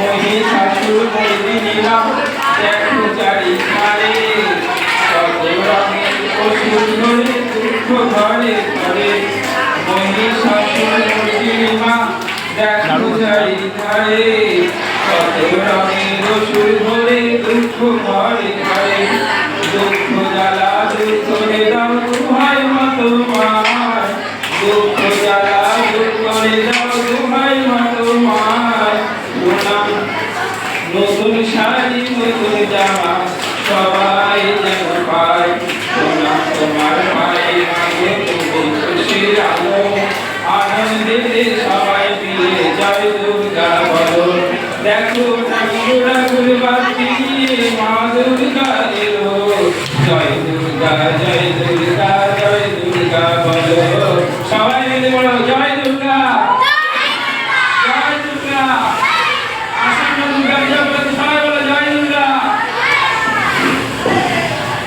মহি শাশুর মহি নিলাম দেখো চারি খারে সবরমে ও সুন্দরে দুঃখ ঘরে ঘরে মহি শাশুর মহি নিমা দেখো চারি খারে সবরমে ও সুন্দরে দুঃখ ঘরে ঘরে জ্বালা দুঃখ রে নতুন শাড়ি নতুন জামা, সবাই যেন পায়। সোনা তোমার পায়ে লাগে তুমি খুশির আলো। আনন্দেতে সবাই মিলে যাবে দুর্গা বলো দেখো ঠাকুরা গুরবাতি মা দুর্গা এলো। জয় দুর্গা জয় দুর্গা জয় দুর্গা বলো সবাই মিলে বলো